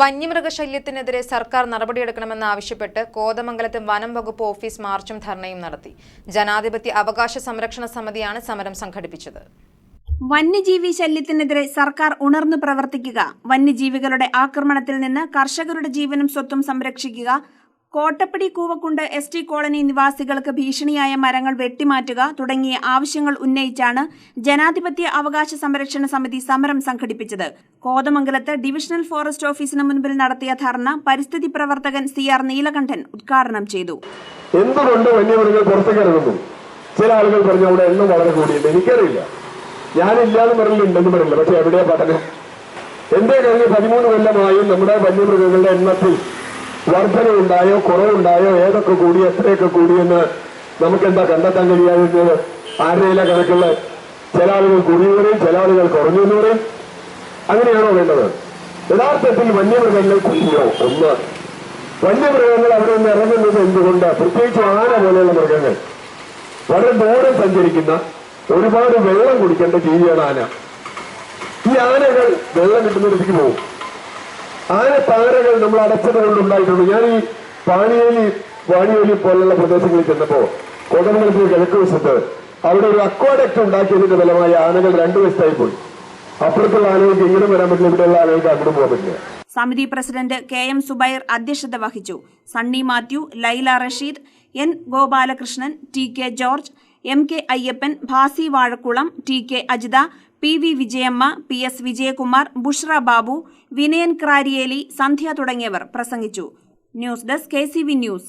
വന്യമൃഗശല്യത്തിനെതിരെ സർക്കാർ നടപടിയെടുക്കണമെന്ന് ആവശ്യപ്പെട്ട് കോതമംഗലത്ത് വനം വകുപ്പ് ഓഫീസ് മാർച്ചും ധർണയും നടത്തി. ജനാധിപത്യ അവകാശ സംരക്ഷണ സമിതിയാണ് സമരം സംഘടിപ്പിച്ചത്. വന്യജീവി ശല്യത്തിനെതിരെ സർക്കാർ ഉണർന്നു പ്രവർത്തിക്കുക. വന്യജീവികളുടെ ആക്രമണത്തിൽ നിന്ന് കർഷകരുടെ ജീവനും സ്വത്തും സംരക്ഷിക്കുക. Kottappadi Koovakkund S T colony നിവാസികൾക്ക് ഭീഷണിയായ മരങ്ങൾ വെട്ടിമാറ്റുക തുടങ്ങിയ ആവശ്യങ്ങൾ ഉന്നയിച്ചാണ് ജനാധിപത്യ അവകാശ സംരക്ഷണ സമിതി സമരം സംഘടിപ്പിച്ചത്. കോതമംഗലത്ത് ഡിവിഷണൽ ഫോറസ്റ്റ് ഓഫീസിന് മുൻപിൽ നടത്തിയ ധർണ പരിസ്ഥിതി പ്രവർത്തകൻ സി ആർ നീലകണ്ഠൻ ഉദ്ഘാടനം ചെയ്തു. എന്തുകൊണ്ട് വന്യമൃഗങ്ങൾ പുറത്തേക്ക് ചില ആളുകൾ പറഞ്ഞു അവിടെ എണ്ണം വളരെ കൂടിയുണ്ട്. എനിക്കറിയില്ല. ഞാനില്ലാന്ന് പറഞ്ഞിട്ടുണ്ടെന്ന് പറയില്ല. പക്ഷെ എവിടെയാ പഠനം? എന്റെ കഴിഞ്ഞ പതിമൂന്ന് കൊല്ലമായും നമ്മുടെ വന്യമൃഗങ്ങളുടെ എണ്ണത്തിൽ വർധനയുണ്ടായോ കുറവുണ്ടായോ ഏതൊക്കെ കൂടി എത്രയൊക്കെ കൂടിയെന്ന് നമുക്ക് എന്താ കണ്ടെത്താൻ കഴിയാതിരുന്നത് ആരുടെയില കണക്കുള്ള ചില ആളുകൾ കൂടിയെന്ന് പറയും ചില ആളുകൾ കുറഞ്ഞു എന്ന് പറയും. അങ്ങനെയാണോ വേണ്ടത്? യഥാർത്ഥത്തിൽ വന്യമൃഗങ്ങൾ കുഞ്ഞോ ഒന്ന്. വന്യമൃഗങ്ങൾ അവിടെ നിന്ന് ഇറങ്ങുന്നത് എന്തുകൊണ്ട്? പ്രത്യേകിച്ച് ആന പോലെയുള്ള മൃഗങ്ങൾ. വളരെ ദൂരം സഞ്ചരിക്കുന്ന ഒരുപാട് വെള്ളം കുടിക്കേണ്ട ജീവിയാണ് ആന. ഈ ആനകൾ വെള്ളം കിട്ടുന്നിടത്തേക്ക് പോകും. ആനപ്പാറകൾ നമ്മൾ അടച്ചത് കൊണ്ടുണ്ടായിട്ടുണ്ട് ഞാൻ ഈ പാണിയേലി വാണിയേലി പോലുള്ള പ്രദേശങ്ങളിൽ ചെന്നപ്പോ കോതമംഗലത്തിന് കിഴക്ക് വശത്ത് അവിടെ ഒരു അക്വാഡക്റ്റ് ഉണ്ടാക്കിയതിന്റെ ഫലമായി ആനകൾ രണ്ടു വശത്തായി പോയി. അപ്പുറത്തുള്ള ആനകൾക്ക് ഇങ്ങനെ വരാൻ പറ്റില്ല ഇവിടെയുള്ള ആനകൾക്ക് അങ്ങോട്ട് പോകാൻ പറ്റില്ല. സമിതി പ്രസിഡന്റ് കെ എം സുബൈർ അധ്യക്ഷത വഹിച്ചു. Sunny Mathew Laila Rasheed N Gopalakrishnan T K George M K Ayyappan Bhasi Vazhakkulam T K Ajitha P V Vijayamma P S Vijayakumar Bushra Babu Vinayan Krariyeli Sandhya തുടങ്ങിയവർ പ്രസംഗിച്ചു. News desk K news.